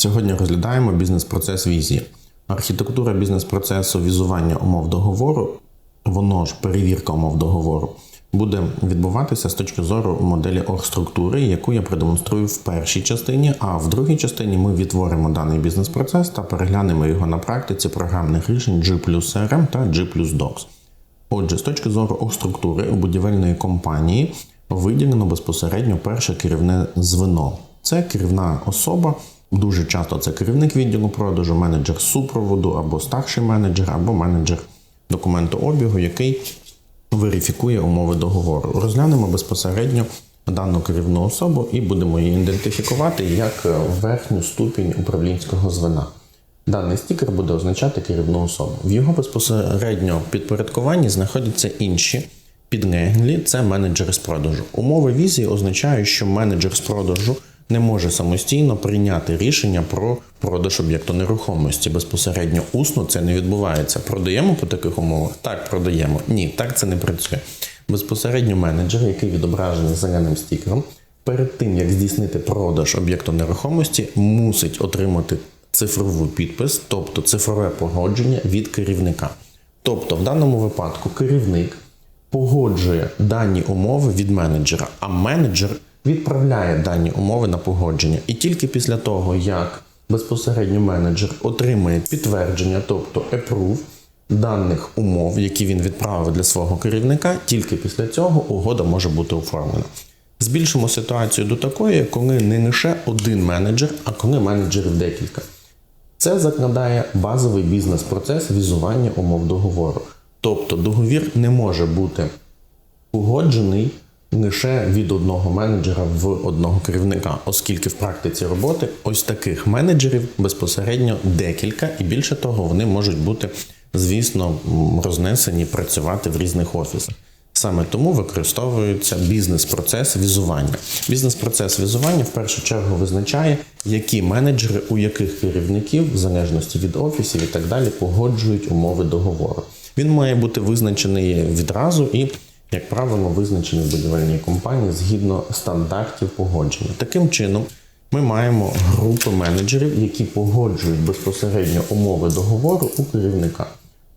Сьогодні розглядаємо бізнес-процес візії. Архітектура бізнес-процесу візування умов договору, воно ж перевірка умов договору, буде відбуватися з точки зору моделі оргструктури, яку я продемонструю в першій частині, а в другій частині ми відтворимо даний бізнес-процес та переглянемо його на практиці програмних рішень G CRM та G Docs. Отже, з точки зору оргструктури у будівельної компанії виділено безпосередньо перше керівне звено. Це керівна особа. Дуже часто це керівник відділу продажу, менеджер супроводу або старший менеджер, або менеджер документообігу, який верифікує умови договору. Розглянемо безпосередньо дану керівну особу і будемо її ідентифікувати як верхню ступінь управлінського звена. Даний стікер буде означати керівну особу. В його безпосередньо підпорядкуванні знаходяться інші підлеглі це менеджери з продажу. Умови візії означають, що менеджер з продажу не може самостійно прийняти рішення про продаж об'єкту нерухомості. Безпосередньо усно це не відбувається. Продаємо по таких умовах? Так, продаємо. Ні, так це не працює. Безпосередньо менеджер, який відображений зеленим стікером, перед тим як здійснити продаж об'єкту нерухомості, мусить отримати цифровий підпис, тобто цифрове погодження від керівника. Тобто, в даному випадку керівник погоджує дані умови від менеджера, а менеджер відправляє дані умови на погодження. І тільки після того, як безпосередньо менеджер отримає підтвердження, тобто approve, даних умов, які він відправив для свого керівника, тільки після цього угода може бути оформлена. Збільшимо ситуацію до такої, коли не лише один менеджер, а коли менеджерів декілька. Це закладає базовий бізнес-процес візування умов договору. Тобто договір не може бути погоджений лише від одного менеджера в одного керівника, оскільки в практиці роботи ось таких менеджерів безпосередньо декілька, і більше того, вони можуть бути, звісно, рознесені працювати в різних офісах. Саме тому використовується бізнес-процес візування. Бізнес-процес візування в першу чергу визначає, які менеджери у яких керівників, в залежності від офісів і так далі, погоджують умови договору. Він має бути визначений відразу і, як правило, визначений в будівельній компанії згідно стандартів погодження. Таким чином, ми маємо групи менеджерів, які погоджують безпосередньо умови договору у керівника.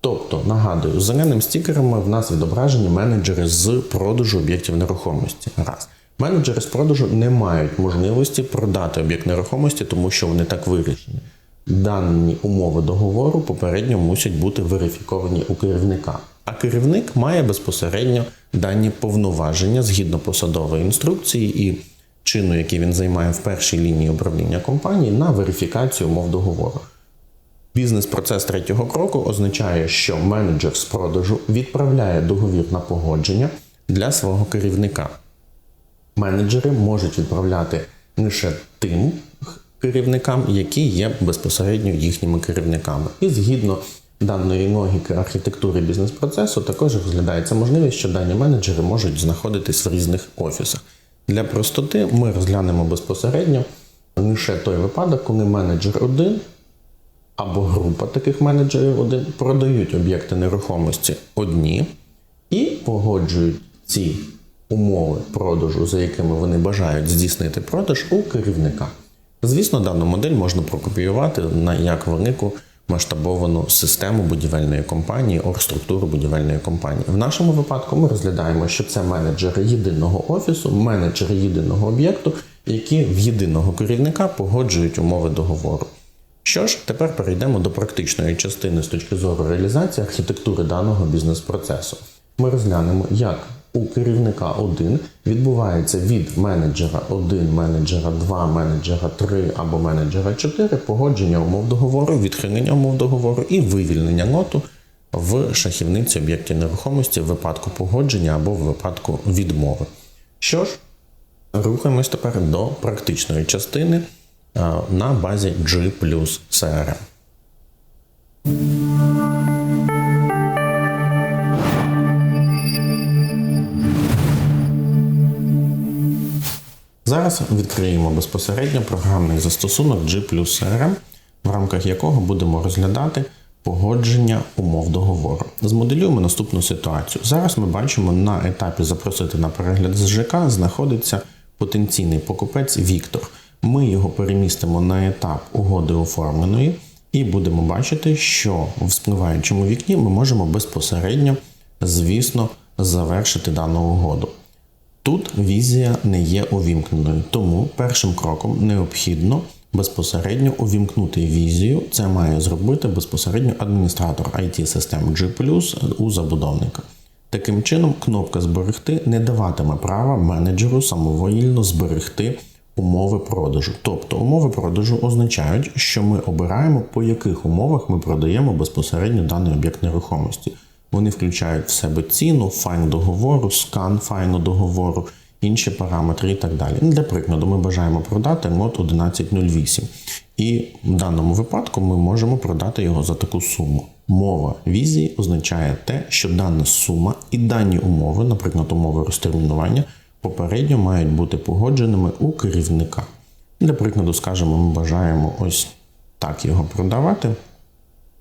Тобто, нагадую, зеленим стікерами в нас відображені менеджери з продажу об'єктів нерухомості. Раз. Менеджери з продажу не мають можливості продати об'єкт нерухомості, тому що вони так вирішені. Дані умови договору попередньо мусять бути верифіковані у керівника. А керівник має безпосередньо дані повноваження згідно посадової інструкції і чину, який він займає в першій лінії управління компанії, на верифікацію умов договору. Бізнес-процес третього кроку означає, що менеджер з продажу відправляє договір на погодження для свого керівника. Менеджери можуть відправляти лише тим керівникам, які є безпосередньо їхніми керівниками. І згідно даної логіки архітектури бізнес-процесу, також розглядається можливість, що дані менеджери можуть знаходитись в різних офісах. Для простоти ми розглянемо безпосередньо лише той випадок, коли менеджер один або група таких менеджерів один продають об'єкти нерухомості одні і погоджують ці умови продажу, за якими вони бажають здійснити продаж у керівника. Звісно, дану модель можна прокопіювати на як велику масштабовану систему будівельної компанії, оргструктуру будівельної компанії. В нашому випадку ми розглядаємо, що це менеджери єдиного офісу, менеджери єдиного об'єкту, які в єдиного керівника погоджують умови договору. Що ж, тепер перейдемо до практичної частини з точки зору реалізації архітектури даного бізнес-процесу. Ми розглянемо, як у керівника 1 відбувається від менеджера 1, менеджера 2, менеджера 3 або менеджера 4 погодження умов договору, відхилення умов договору і вивільнення ноту в шахівниці об'єктів нерухомості в випадку погодження або в випадку відмови. Що ж, рухаємось тепер до практичної частини на базі G CRM. Зараз відкриємо безпосередньо програмний застосунок G в рамках якого будемо розглядати погодження умов договору. Змоделюємо наступну ситуацію. Зараз ми бачимо на етапі запросити на перегляд з ЖК знаходиться потенційний покупець Віктор. Ми його перемістимо на етап угоди оформленої, і будемо бачити, що в спливаючому вікні ми можемо безпосередньо, звісно, завершити дану угоду. Тут візія не є увімкненою, тому першим кроком необхідно безпосередньо увімкнути візію. Це має зробити безпосередньо адміністратор it систем G у забудовника. Таким чином, кнопка Зберегти не даватиме права менеджеру самовільно зберегти умови продажу. Тобто умови продажу означають, що ми обираємо, по яких умовах ми продаємо безпосередньо даний об'єкт нерухомості. Вони включають в себе ціну, файн договору, скан файну договору, інші параметри і так далі. Для прикладу, ми бажаємо продати мод 1108. І в даному випадку ми можемо продати його за таку суму. Мова візії означає те, що дана сума і дані умови, наприклад, умови розтермінування, попередньо мають бути погодженими у керівника. Для прикладу, скажемо, ми бажаємо ось так його продавати.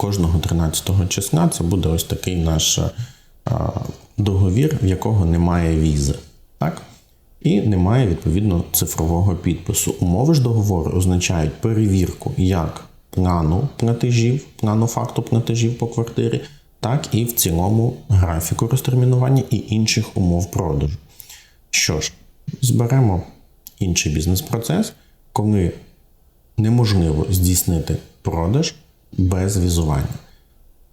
Кожного 13 числа це буде ось такий наш договір, в якого немає візи. Так? І немає відповідно цифрового підпису. Умови ж договору означають перевірку як плану платежів, плану факту платежів по квартирі, так і в цілому графіку розтермінування і інших умов продажу. Що ж, зберемо інший бізнес-процес, коли неможливо здійснити продаж без візування.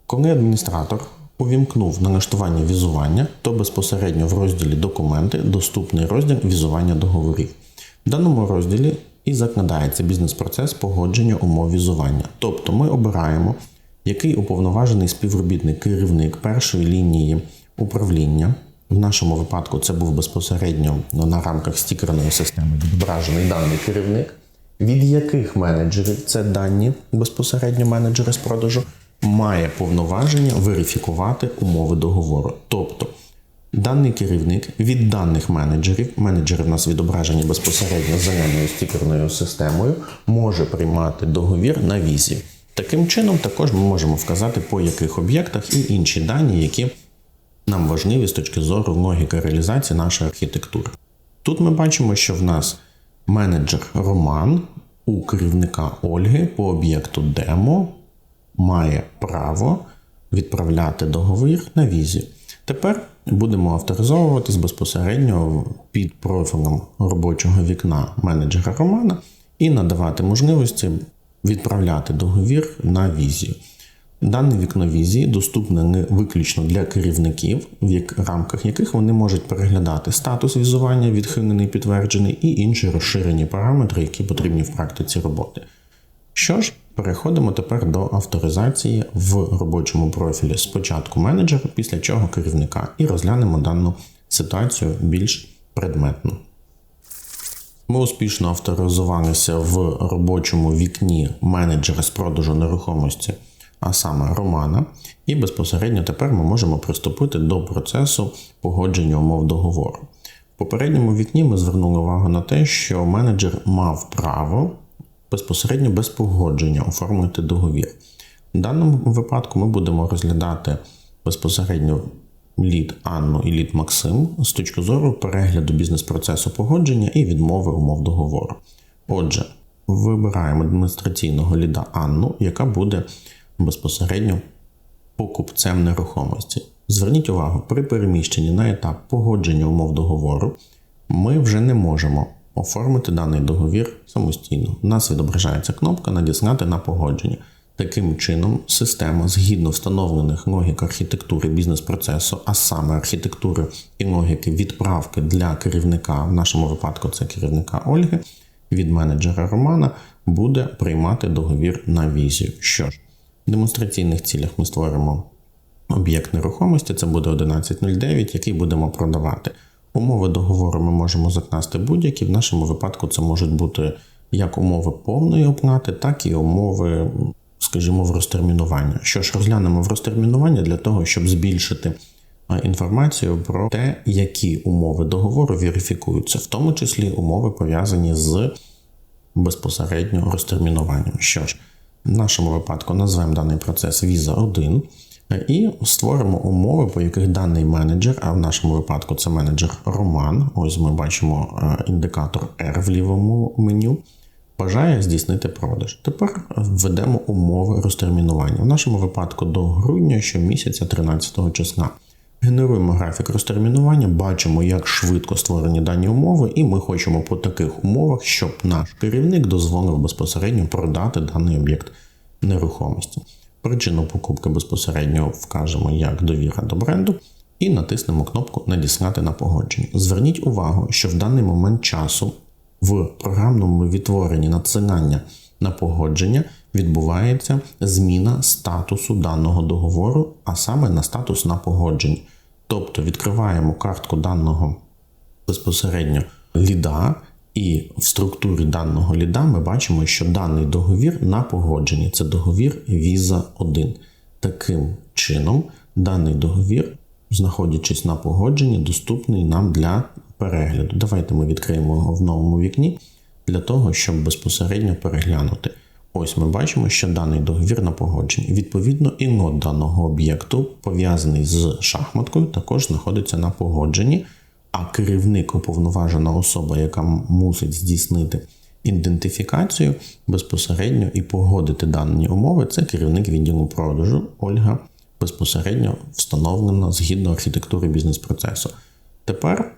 Коли адміністратор увімкнув налаштування візування, то безпосередньо в розділі Документи доступний розділ візування договорів. В даному розділі і закладається бізнес-процес погодження умов візування. Тобто ми обираємо, який уповноважений співробітник, керівник першої лінії управління. В нашому випадку це був безпосередньо на рамках стікерної системи відображений даний керівник, від яких менеджерів це дані безпосередньо менеджери з продажу має повноваження верифікувати умови договору. Тобто даний керівник від даних менеджерів, менеджери в нас відображені безпосередньо зеленою стікерною системою, може приймати договір на візі. Таким чином, також ми можемо вказати, по яких об'єктах і інші дані, які нам важливі з точки зору логіки реалізації нашої архітектури. Тут ми бачимо, що в нас менеджер Роман у керівника Ольги по об'єкту демо має право відправляти договір на візі. Тепер будемо авторизовуватись безпосередньо під профілем робочого вікна менеджера Романа і надавати можливості відправляти договір на візію. Дане вікно візії доступне не виключно для керівників, в рамках яких вони можуть переглядати статус візування, відхилений, підтверджений, і інші розширені параметри, які потрібні в практиці роботи. Що ж, переходимо тепер до авторизації в робочому профілі спочатку менеджера, після чого керівника, і розглянемо дану ситуацію більш предметно. Ми успішно авторизувалися в робочому вікні менеджера з продажу нерухомості, а саме Романа, і безпосередньо тепер ми можемо приступити до процесу погодження умов договору. В попередньому вікні ми звернули увагу на те, що менеджер мав право безпосередньо без погодження оформити договір. В даному випадку ми будемо розглядати безпосередньо лід Анну і лід Максим з точки зору перегляду бізнес-процесу погодження і відмови умов договору. Отже, вибираємо адміністраційного ліда Анну, яка буде безпосередньо покупцем нерухомості. Зверніть увагу, при переміщенні на етап погодження умов договору ми вже не можемо оформити даний договір самостійно. У нас відображається кнопка Надіслати на погодження. Таким чином, система згідно встановлених логік архітектури бізнес-процесу, а саме архітектури і логіки відправки для керівника, в нашому випадку це керівника Ольги, від менеджера Романа, буде приймати договір на візію. Що ж, в демонстраційних цілях ми створимо об'єкт нерухомості, це буде 1109, який будемо продавати. Умови договору ми можемо закласти будь-які. В нашому випадку це можуть бути як умови повної оплати, так і умови, скажімо, в розтермінування. Що ж, розглянемо в розтермінування для того, щоб збільшити інформацію про те, які умови договору верифікуються, в тому числі умови пов'язані з безпосередньо розтермінуванням. Що ж, в нашому випадку назвемо даний процес Visa 1. І створимо умови, по яких даний менеджер, а в нашому випадку це менеджер Роман. Ось ми бачимо е, індикатор R в лівому меню. бажає здійснити продаж. Тепер введемо умови розтермінування. В нашому випадку до грудня щомісяця 13 числа. Генеруємо графік розтермінування, бачимо, як швидко створені дані умови, і ми хочемо по таких умовах, щоб наш керівник дозволив безпосередньо продати даний об'єкт нерухомості. Причину покупки безпосередньо вкажемо як довіра до бренду і натиснемо кнопку Надіслати на погодження. Зверніть увагу, що в даний момент часу в програмному відтворенні надсилання на погодження відбувається зміна статусу даного договору, а саме на статус на погодження. Тобто відкриваємо картку даного безпосередньо ліда, і в структурі даного ліда ми бачимо, що даний договір на погодженні це договір Visa 1. Таким чином, даний договір, знаходячись на погодженні, доступний нам для перегляду. Давайте ми відкриємо його в новому вікні для того, щоб безпосередньо переглянути. Ось ми бачимо, що даний договір на погодженні. Відповідно, інот даного об'єкту, пов'язаний з шахматкою, також знаходиться на погодженні, а керівник, уповноважена особа, яка мусить здійснити ідентифікацію безпосередньо і погодити дані умови, це керівник відділу продажу Ольга безпосередньо встановлена згідно архітектури бізнес-процесу. Тепер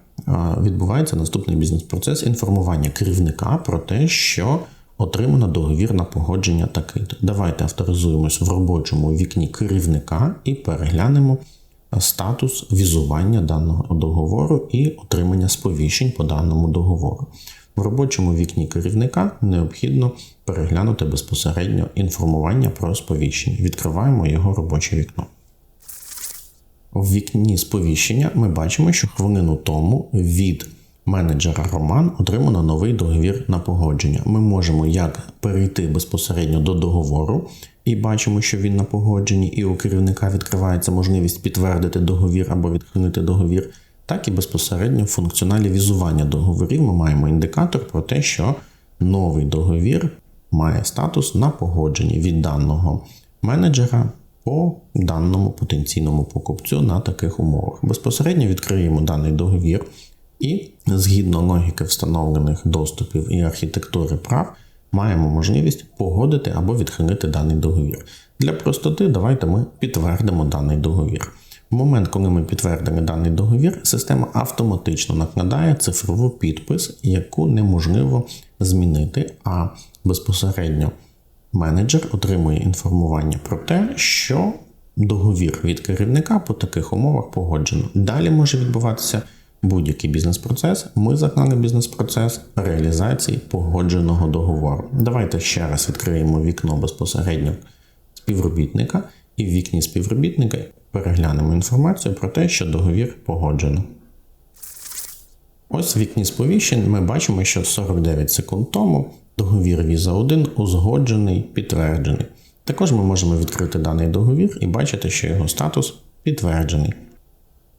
відбувається наступний бізнес-процес інформування керівника про те, що отримано договір на погодження такий. Давайте авторизуємось в робочому вікні керівника і переглянемо статус візування даного договору і отримання сповіщень по даному договору. В робочому вікні керівника необхідно переглянути безпосередньо інформування про сповіщення. Відкриваємо його робоче вікно. В вікні сповіщення ми бачимо, що хвилину тому від менеджера Роман отримано новий договір на погодження. Ми можемо як перейти безпосередньо до договору і бачимо, що він на погодженні, і у керівника відкривається можливість підтвердити договір або відхилити договір, так і безпосередньо в функціоналі візування договорів ми маємо індикатор про те, що новий договір має статус на погодженні від даного менеджера по даному потенційному покупцю на таких умовах. Безпосередньо відкриємо даний договір і згідно логіки встановлених доступів і архітектури прав. Маємо можливість погодити або відхилити даний договір. Для простоти, давайте ми підтвердимо даний договір. В момент, коли ми підтвердили даний договір, система автоматично накладає цифрову підпис, яку неможливо змінити, а безпосередньо менеджер отримує інформування про те, що договір від керівника по таких умовах погоджено. Далі може відбуватися будь-який бізнес-процес. Ми заклали бізнес-процес реалізації погодженого договору. Давайте ще раз відкриємо вікно безпосередньо співробітника, і в вікні співробітника переглянемо інформацію про те, що договір погоджено. Ось в вікні сповіщень ми бачимо, що 49 секунд тому договір Visa 1 узгоджений, підтверджений. Також ми можемо відкрити даний договір і бачити, що його статус підтверджений.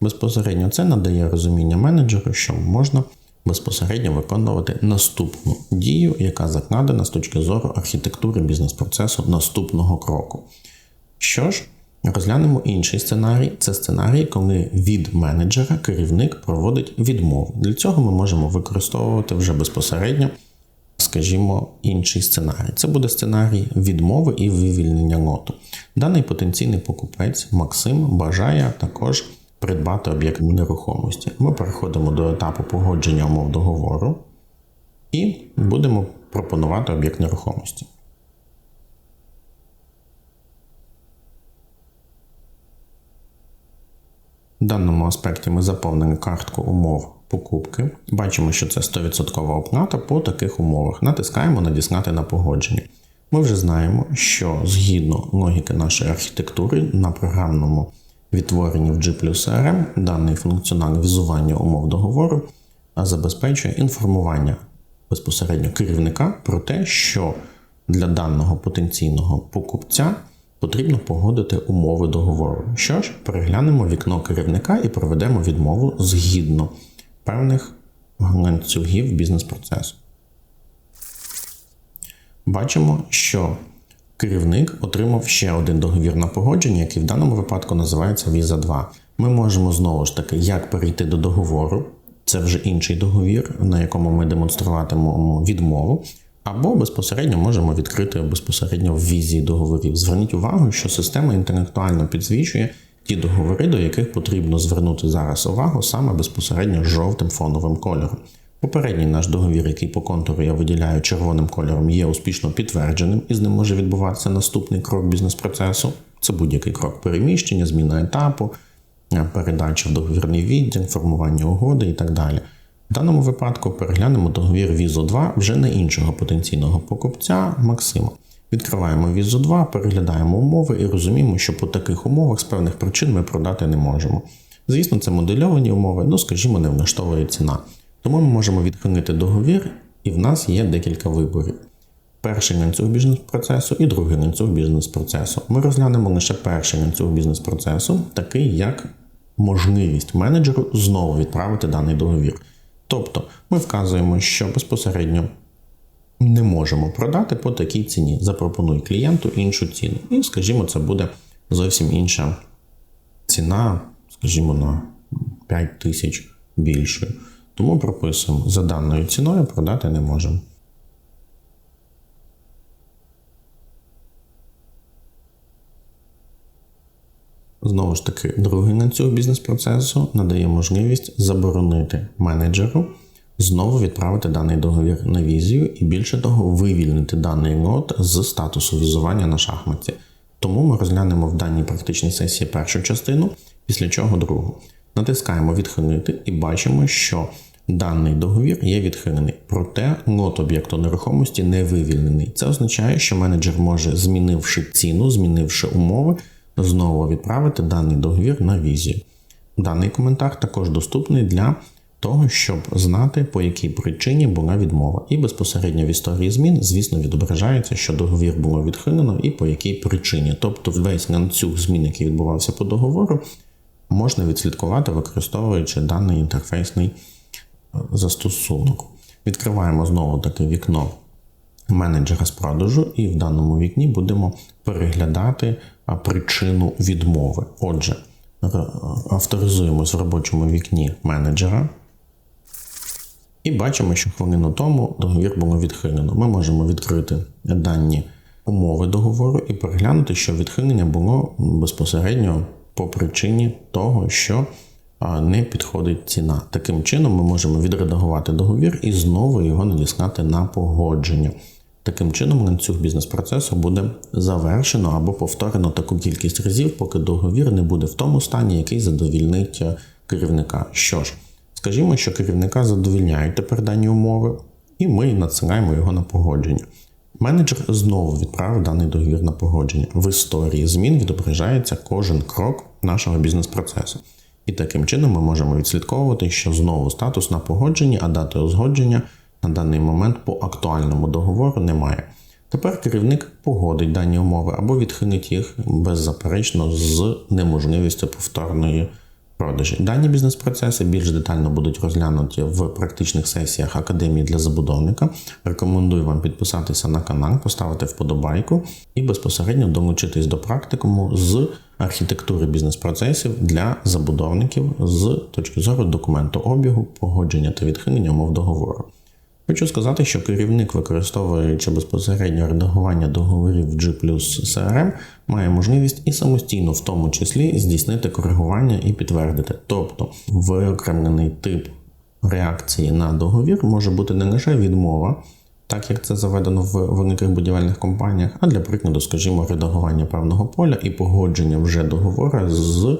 Безпосередньо це надає розуміння менеджеру, що можна безпосередньо виконувати наступну дію, яка закладена з точки зору архітектури бізнес-процесу наступного кроку. Що ж, розглянемо інший сценарій. Це сценарій, коли від менеджера керівник проводить відмову. Для цього ми можемо використовувати вже безпосередньо скажімо, інший сценарій. Це буде сценарій відмови і вивільнення лоту. Даний потенційний покупець Максим бажає також придбати об'єкт нерухомості. Ми переходимо до етапу погодження умов договору і будемо пропонувати об'єкт нерухомості. В даному аспекті ми заповнили картку умов покупки. Бачимо, що це 100% оплата по таких умовах. Натискаємо Надіслати на погодження. Ми вже знаємо, що згідно логіки нашої архітектури на програмному відтворенні в G CRM даний функціонал візування умов договору забезпечує інформування безпосередньо керівника про те, що для даного потенційного покупця потрібно погодити умови договору. Що ж, переглянемо вікно керівника і проведемо відмову згідно певних ланцюгів бізнес-процесу. Бачимо, що керівник отримав ще один договір на погодження, який в даному випадку називається Visa 2. Ми можемо знову ж таки як перейти до договору. Це вже інший договір, на якому ми демонструватимемо відмову. Або безпосередньо можемо відкрити безпосередньо в візії договорів. Зверніть увагу, що система інтелектуально підсвічує ті договори, до яких потрібно звернути зараз увагу саме безпосередньо жовтим фоновим кольором. Попередній наш договір, який по контуру я виділяю червоним кольором, є успішно підтвердженим, і з ним може відбуватися наступний крок бізнес-процесу. Це будь-який крок переміщення, зміна етапу, передача в договірний відділ, формування угоди і так далі. В даному випадку переглянемо договір Візо 2 вже на іншого потенційного покупця Максима. Відкриваємо Візо 2, переглядаємо умови і розуміємо, що по таких умовах з певних причин ми продати не можемо. Звісно, це модельовані умови, ну скажімо, не влаштовує ціна. Тому ми можемо відхилити договір, і в нас є декілька виборів. Перший ланцюг бізнес-процесу і другий ланцюг бізнес-процесу. Ми розглянемо лише перший ланцюг бізнес-процесу, такий як можливість менеджеру знову відправити даний договір. Тобто ми вказуємо, що безпосередньо не можемо продати по такій ціні. Запропонуй клієнту іншу ціну. І, скажімо, це буде зовсім інша ціна, скажімо, на 5 тисяч більшою. Тому прописуємо, за даною ціною продати не можемо. Знову ж таки, другий ланцюг бізнес-процесу надає можливість заборонити менеджеру знову відправити даний договір на візію і більше того, вивільнити даний лот з статусу візування на шахматі. Тому ми розглянемо в даній практичній сесії першу частину, після чого другу. Натискаємо відхилити і бачимо, що даний договір є відхилений, проте лот об'єкту нерухомості не вивільнений. Це означає, що менеджер може, змінивши ціну, змінивши умови, знову відправити даний договір на візію. Даний коментар також доступний для того, щоб знати, по якій причині була відмова. І безпосередньо в історії змін, звісно, відображається, що договір було відхилено і по якій причині. Тобто весь ланцюг змін, який відбувався по договору, можна відслідкувати, використовуючи даний інтерфейсний застосунок. Відкриваємо знову таке вікно менеджера з продажу, і в даному вікні будемо переглядати причину відмови. Отже, авторизуємось в робочому вікні менеджера. І бачимо, що хвилину тому договір було відхилено. Ми можемо відкрити дані умови договору і переглянути, що відхилення було безпосередньо по причині того, що не підходить ціна. Таким чином, ми можемо відредагувати договір і знову його надіслати на погодження. Таким чином, ланцюг бізнес-процесу буде завершено або повторено таку кількість разів, поки договір не буде в тому стані, який задовільнить керівника. Що ж, скажімо, що керівника задовільняють тепер дані умови, і ми надсилаємо його на погодження. Менеджер знову відправив даний договір на погодження. В історії змін відображається кожен крок нашого бізнес-процесу. І таким чином ми можемо відслідковувати, що знову статус на погодженні, а дати узгодження на даний момент по актуальному договору немає. Тепер керівник погодить дані умови або відхилить їх беззаперечно з неможливістю повторної продажі. Дані бізнес-процеси більш детально будуть розглянуті в практичних сесіях Академії для забудовника. Рекомендую вам підписатися на канал, поставити вподобайку і безпосередньо долучитись до практикуму з архітектури бізнес-процесів для забудовників з точки зору документу обігу, погодження та відхилення умов договору. Хочу сказати, що керівник, використовуючи безпосередньо редагування договорів G CRM, має можливість і самостійно, в тому числі, здійснити коригування і підтвердити. Тобто виокремлений тип реакції на договір може бути не лише відмова, так як це заведено в великих будівельних компаніях, а для прикладу, скажімо, редагування певного поля і погодження вже договору з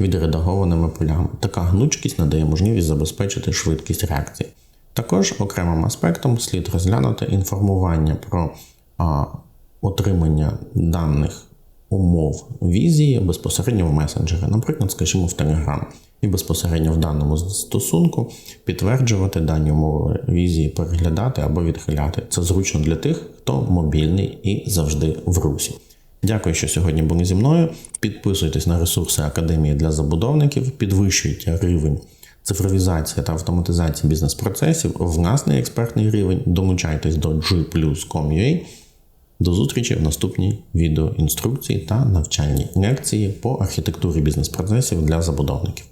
відредагованими полями. Така гнучкість надає можливість забезпечити швидкість реакції. Також окремим аспектом слід розглянути інформування про а, отримання даних умов візії безпосередньо в месенджері, наприклад, скажімо, в Telegram. І безпосередньо в даному стосунку підтверджувати дані умови візії, переглядати або відхиляти. Це зручно для тих, хто мобільний і завжди в русі. Дякую, що сьогодні були зі мною. Підписуйтесь на ресурси Академії для забудовників, підвищуйте рівень цифровізація та автоматизація бізнес-процесів, власний експертний рівень. Долучайтесь до G+.com.ua. До зустрічі в наступній відеоінструкції та навчальній лекції по архітектурі бізнес-процесів для забудовників.